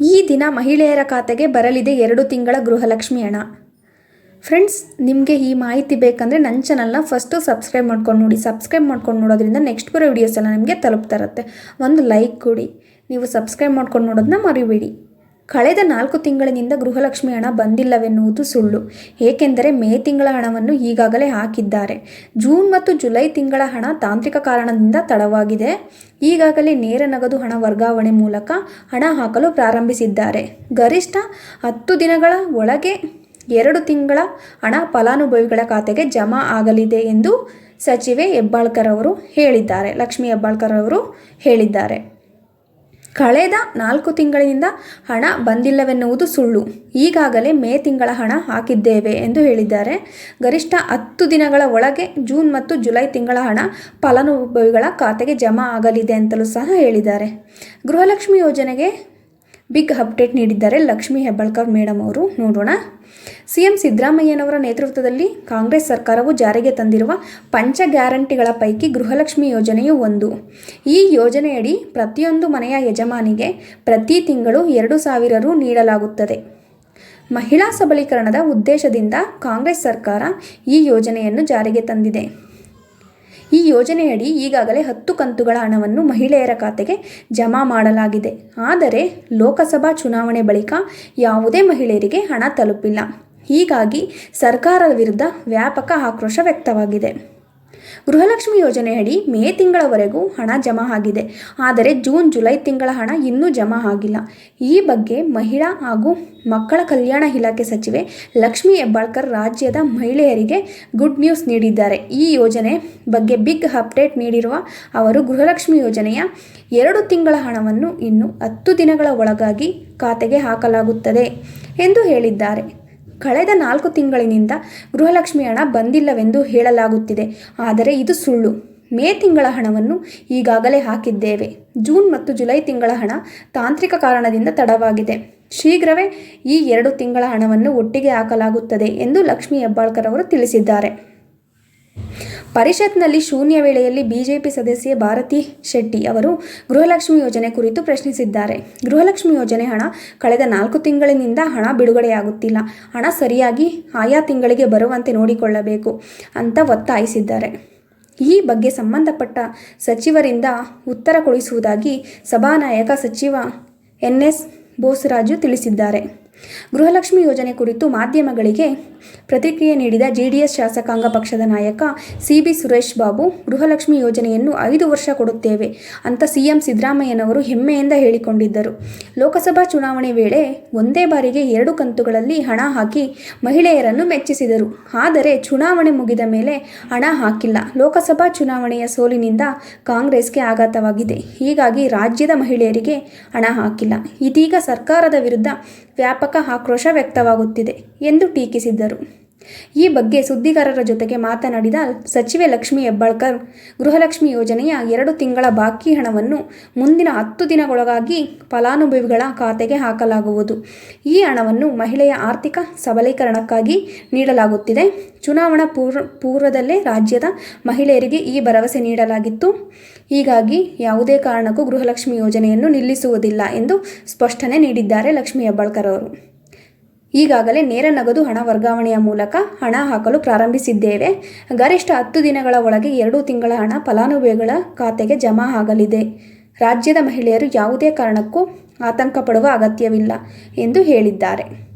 ಈ ದಿನ ಮಹಿಳೆಯರ ಖಾತೆಗೆ ಬರಲಿದೆ ಎರಡು ತಿಂಗಳ ಗೃಹಲಕ್ಷ್ಮಿ ಹಣ. ಫ್ರೆಂಡ್ಸ್, ನಿಮಗೆ ಈ ಮಾಹಿತಿ ಬೇಕಂದರೆ ನನ್ನ ಚಾನಲ್ನ ಫಸ್ಟು ಸಬ್ಸ್ಕ್ರೈಬ್ ಮಾಡ್ಕೊಂಡು ನೋಡಿ. ಸಬ್ಸ್ಕ್ರೈಬ್ ಮಾಡ್ಕೊಂಡು ನೋಡೋದ್ರಿಂದ ನೆಕ್ಸ್ಟ್ ಬರೋ ವೀಡಿಯೋಸ್ ಎಲ್ಲ ನಿಮಗೆ ತಲುಪ್ತಾ ಇರುತ್ತೆ. ಒಂದು ಲೈಕ್ ಕೊಡಿ. ನೀವು ಸಬ್ಸ್ಕ್ರೈಬ್ ಮಾಡ್ಕೊಂಡು ನೋಡೋದನ್ನ ಮರಿಬೇಡಿ. ಕಳೆದ ನಾಲ್ಕು ತಿಂಗಳಿನಿಂದ ಗೃಹಲಕ್ಷ್ಮಿ ಹಣ ಬಂದಿಲ್ಲವೆನ್ನುವುದು ಸುಳ್ಳು. ಏಕೆಂದರೆ ಮೇ ತಿಂಗಳ ಹಣವನ್ನು ಈಗಾಗಲೇ ಹಾಕಿದ್ದಾರೆ. ಜೂನ್ ಮತ್ತು ಜುಲೈ ತಿಂಗಳ ಹಣ ತಾಂತ್ರಿಕ ಕಾರಣದಿಂದ ತಡವಾಗಿದೆ. ಈಗಾಗಲೇ ನೇರ ನಗದು ಹಣ ವರ್ಗಾವಣೆ ಮೂಲಕ ಹಣ ಹಾಕಲು ಪ್ರಾರಂಭಿಸಿದ್ದಾರೆ. ಗರಿಷ್ಠ ಹತ್ತು ದಿನಗಳ ಒಳಗೆ ಎರಡು ತಿಂಗಳ ಹಣ ಫಲಾನುಭವಿಗಳ ಖಾತೆಗೆ ಜಮಾ ಆಗಲಿದೆ ಎಂದು ಸಚಿವೆ ಹೆಬ್ಬಾಳ್ಕರ್ ಅವರು ಹೇಳಿದ್ದಾರೆ. ಲಕ್ಷ್ಮಿ ಹೆಬ್ಬಾಳ್ಕರ್ ಅವರು ಹೇಳಿದ್ದಾರೆ. ಕಳೆದ ನಾಲ್ಕು ತಿಂಗಳಿನಿಂದ ಹಣ ಬಂದಿಲ್ಲವೆನ್ನುವುದು ಸುಳ್ಳು. ಈಗಾಗಲೇ ಮೇ ತಿಂಗಳ ಹಣ ಹಾಕಿದ್ದೇವೆ ಎಂದು ಹೇಳಿದ್ದಾರೆ. ಗರಿಷ್ಠ ಹತ್ತು ದಿನಗಳ ಒಳಗೆ ಜೂನ್ ಮತ್ತು ಜುಲೈ ತಿಂಗಳ ಹಣ ಫಲಾನುಭವಿಗಳ ಖಾತೆಗೆ ಜಮಾ ಆಗಲಿದೆ ಅಂತಲೂ ಸಹ ಹೇಳಿದ್ದಾರೆ. ಗೃಹಲಕ್ಷ್ಮಿ ಯೋಜನೆಗೆ ಬಿಗ್ ಅಪ್ಡೇಟ್ ನೀಡಿದ್ದಾರೆ ಲಕ್ಷ್ಮೀ ಹೆಬ್ಬಾಳ್ಕರ್ ಮೇಡಮ್ ಅವರು. ನೋಡೋಣ. ಸಿಎಂ ಸಿದ್ದರಾಮಯ್ಯನವರ ನೇತೃತ್ವದಲ್ಲಿ ಕಾಂಗ್ರೆಸ್ ಸರ್ಕಾರವು ಜಾರಿಗೆ ತಂದಿರುವ ಪಂಚ ಗ್ಯಾರಂಟಿಗಳ ಪೈಕಿ ಗೃಹಲಕ್ಷ್ಮಿ ಯೋಜನೆಯು ಒಂದು. ಈ ಯೋಜನೆಯಡಿ ಪ್ರತಿಯೊಂದು ಮನೆಯ ಯಜಮಾನಿಗೆ ಪ್ರತಿ ತಿಂಗಳು ಎರಡು ಸಾವಿರ ರು ನೀಡಲಾಗುತ್ತದೆ. ಮಹಿಳಾ ಸಬಲೀಕರಣದ ಉದ್ದೇಶದಿಂದ ಕಾಂಗ್ರೆಸ್ ಸರ್ಕಾರ ಈ ಯೋಜನೆಯನ್ನು ಜಾರಿಗೆ ತಂದಿದೆ. ಈ ಯೋಜನೆಯಡಿ ಈಗಾಗಲೇ ಹತ್ತು ಕಂತುಗಳ ಹಣವನ್ನು ಮಹಿಳೆಯರ ಖಾತೆಗೆ ಜಮಾ ಮಾಡಲಾಗಿದೆ. ಆದರೆ ಲೋಕಸಭಾ ಚುನಾವಣೆ ಬಳಿಕ ಯಾವುದೇ ಮಹಿಳೆಯರಿಗೆ ಹಣ ತಲುಪಿಲ್ಲ. ಹೀಗಾಗಿ ಸರ್ಕಾರದ ವಿರುದ್ಧ ವ್ಯಾಪಕ ಆಕ್ರೋಶ ವ್ಯಕ್ತವಾಗಿದೆ. ಗೃಹಲಕ್ಷ್ಮಿ ಯೋಜನೆಯಡಿ ಮೇ ತಿಂಗಳವರೆಗೂ ಹಣ ಜಮಾ ಆಗಿದೆ. ಆದರೆ ಜೂನ್, ಜುಲೈ ತಿಂಗಳ ಹಣ ಇನ್ನೂ ಜಮಾ ಆಗಿಲ್ಲ. ಈ ಬಗ್ಗೆ ಮಹಿಳಾ ಹಾಗೂ ಮಕ್ಕಳ ಕಲ್ಯಾಣ ಇಲಾಖೆ ಸಚಿವೆ ಲಕ್ಷ್ಮಿ ಹೆಬ್ಬಾಳ್ಕರ್ ರಾಜ್ಯದ ಮಹಿಳೆಯರಿಗೆ ಗುಡ್ ನ್ಯೂಸ್ ನೀಡಿದ್ದಾರೆ. ಈ ಯೋಜನೆ ಬಗ್ಗೆ ಬಿಗ್ ಅಪ್ಡೇಟ್ ನೀಡಿರುವ ಅವರು, ಗೃಹಲಕ್ಷ್ಮಿ ಯೋಜನೆಯ ಎರಡು ತಿಂಗಳ ಹಣವನ್ನು ಇನ್ನು ಹತ್ತು ದಿನಗಳ ಒಳಗಾಗಿ ಖಾತೆಗೆ ಹಾಕಲಾಗುತ್ತದೆ ಎಂದು ಹೇಳಿದ್ದಾರೆ. ಕಳೆದ ನಾಲ್ಕು ತಿಂಗಳಿನಿಂದ ಗೃಹಲಕ್ಷ್ಮಿ ಹಣ ಬಂದಿಲ್ಲವೆಂದು ಹೇಳಲಾಗುತ್ತಿದೆ. ಆದರೆ ಇದು ಸುಳ್ಳು. ಮೇ ತಿಂಗಳ ಹಣವನ್ನು ಈಗಾಗಲೇ ಹಾಕಿದ್ದೇವೆ. ಜೂನ್ ಮತ್ತು ಜುಲೈ ತಿಂಗಳ ಹಣ ತಾಂತ್ರಿಕ ಕಾರಣದಿಂದ ತಡವಾಗಿದೆ. ಶೀಘ್ರವೇ ಈ ಎರಡು ತಿಂಗಳ ಹಣವನ್ನು ಒಟ್ಟಿಗೆ ಹಾಕಲಾಗುತ್ತದೆ ಎಂದು ಲಕ್ಷ್ಮೀ ಹೆಬ್ಬಾಳ್ಕರ್ ಅವರು ತಿಳಿಸಿದ್ದಾರೆ. ಪರಿಷತ್ನಲ್ಲಿ ಶೂನ್ಯ ವೇಳೆಯಲ್ಲಿ ಬಿಜೆಪಿ ಸದಸ್ಯೆ ಭಾರತಿ ಶೆಟ್ಟಿ ಅವರು ಗೃಹಲಕ್ಷ್ಮಿ ಯೋಜನೆ ಕುರಿತು ಪ್ರಶ್ನಿಸಿದ್ದಾರೆ. ಗೃಹಲಕ್ಷ್ಮಿ ಯೋಜನೆ ಹಣ ಕಳೆದ ನಾಲ್ಕು ತಿಂಗಳಿನಿಂದ ಹಣ ಬಿಡುಗಡೆಯಾಗುತ್ತಿಲ್ಲ. ಹಣ ಸರಿಯಾಗಿ ಆಯಾ ತಿಂಗಳಿಗೆ ಬರುವಂತೆ ನೋಡಿಕೊಳ್ಳಬೇಕು ಅಂತ ಒತ್ತಾಯಿಸಿದ್ದಾರೆ. ಈ ಬಗ್ಗೆ ಸಂಬಂಧಪಟ್ಟ ಸಚಿವರಿಂದ ಉತ್ತರ ಕೊಡಿಸುವುದಾಗಿ ಸಭಾನಾಯಕ ಸಚಿವ ಎನ್ ಎಸ್ ಬೋಸರಾಜು ತಿಳಿಸಿದ್ದಾರೆ. ಗೃಹಲಕ್ಷ್ಮಿ ಯೋಜನೆ ಕುರಿತು ಮಾಧ್ಯಮಗಳಿಗೆ ಪ್ರತಿಕ್ರಿಯೆ ನೀಡಿದ ಜೆಡಿಎಸ್ ಶಾಸಕಾಂಗ ಪಕ್ಷದ ನಾಯಕ ಸಿ ಬಿ ಸುರೇಶ್ ಬಾಬು, ಗೃಹಲಕ್ಷ್ಮಿ ಯೋಜನೆಯನ್ನು ಐದು ವರ್ಷ ಕೊಡುತ್ತೇವೆ ಅಂತ ಸಿಎಂ ಸಿದ್ದರಾಮಯ್ಯನವರು ಹೆಮ್ಮೆಯಿಂದ ಹೇಳಿಕೊಂಡಿದ್ದರು. ಲೋಕಸಭಾ ಚುನಾವಣೆ ವೇಳೆ ಒಂದೇ ಬಾರಿಗೆ ಎರಡು ಕಂತುಗಳಲ್ಲಿ ಹಣ ಹಾಕಿ ಮಹಿಳೆಯರನ್ನು ಮೆಚ್ಚಿಸಿದರು. ಆದರೆ ಚುನಾವಣೆ ಮುಗಿದ ಮೇಲೆ ಹಣ ಹಾಕಿಲ್ಲ. ಲೋಕಸಭಾ ಚುನಾವಣೆಯ ಸೋಲಿನಿಂದ ಕಾಂಗ್ರೆಸ್ಗೆ ಆಘಾತವಾಗಿದೆ. ಹೀಗಾಗಿ ರಾಜ್ಯದ ಮಹಿಳೆಯರಿಗೆ ಹಣ ಹಾಕಿಲ್ಲ. ಇದೀಗ ಸರ್ಕಾರದ ವಿರುದ್ಧ ವ್ಯಾಪಕ ಆಕ್ರೋಶ ವ್ಯಕ್ತವಾಗುತ್ತಿದೆ ಎಂದು ಟೀಕಿಸಿದ್ದರು. ಈ ಬಗ್ಗೆ ಸುದ್ದಿಗಾರರ ಜೊತೆಗೆ ಮಾತನಾಡಿದ ಸಚಿವೆ ಲಕ್ಷ್ಮಿ ಹೆಬ್ಬಾಳ್ಕರ್, ಗೃಹಲಕ್ಷ್ಮಿ ಯೋಜನೆಯ ಎರಡು ತಿಂಗಳ ಬಾಕಿ ಹಣವನ್ನು ಮುಂದಿನ ಹತ್ತು ದಿನಗಳೊಳಗಾಗಿ ಫಲಾನುಭವಿಗಳ ಖಾತೆಗೆ ಹಾಕಲಾಗುವುದು. ಈ ಹಣವನ್ನು ಮಹಿಳೆಯ ಆರ್ಥಿಕ ಸಬಲೀಕರಣಕ್ಕಾಗಿ ನೀಡಲಾಗುತ್ತಿದೆ. ಚುನಾವಣಾ ಪೂರ್ವ, ಪೂರ್ವದಲ್ಲೇ ರಾಜ್ಯದ ಮಹಿಳೆಯರಿಗೆ ಈ ಭರವಸೆ ನೀಡಲಾಗಿತ್ತು. ಹೀಗಾಗಿ ಯಾವುದೇ ಕಾರಣಕ್ಕೂ ಗೃಹಲಕ್ಷ್ಮಿ ಯೋಜನೆಯನ್ನು ನಿಲ್ಲಿಸುವುದಿಲ್ಲ ಎಂದು ಸ್ಪಷ್ಟನೆ ನೀಡಿದ್ದಾರೆ ಲಕ್ಷ್ಮಿ ಹೆಬ್ಬಾಳ್ಕರ್ ಅವರು. ಈಗಾಗಲೇ ನೇರ ನಗದು ಹಣ ವರ್ಗಾವಣೆಯ ಮೂಲಕ ಹಣ ಹಾಕಲು ಪ್ರಾರಂಭಿಸಿದ್ದೇವೆ. ಗರಿಷ್ಠ ಹತ್ತು ದಿನಗಳ ಒಳಗೆ ಎರಡು ತಿಂಗಳ ಹಣ ಫಲಾನುಭವಿಗಳ ಖಾತೆಗೆ ಜಮಾ ಆಗಲಿದೆ. ರಾಜ್ಯದ ಮಹಿಳೆಯರು ಯಾವುದೇ ಕಾರಣಕ್ಕೂ ಆತಂಕ ಪಡುವ ಅಗತ್ಯವಿಲ್ಲ ಎಂದು ಹೇಳಿದ್ದಾರೆ.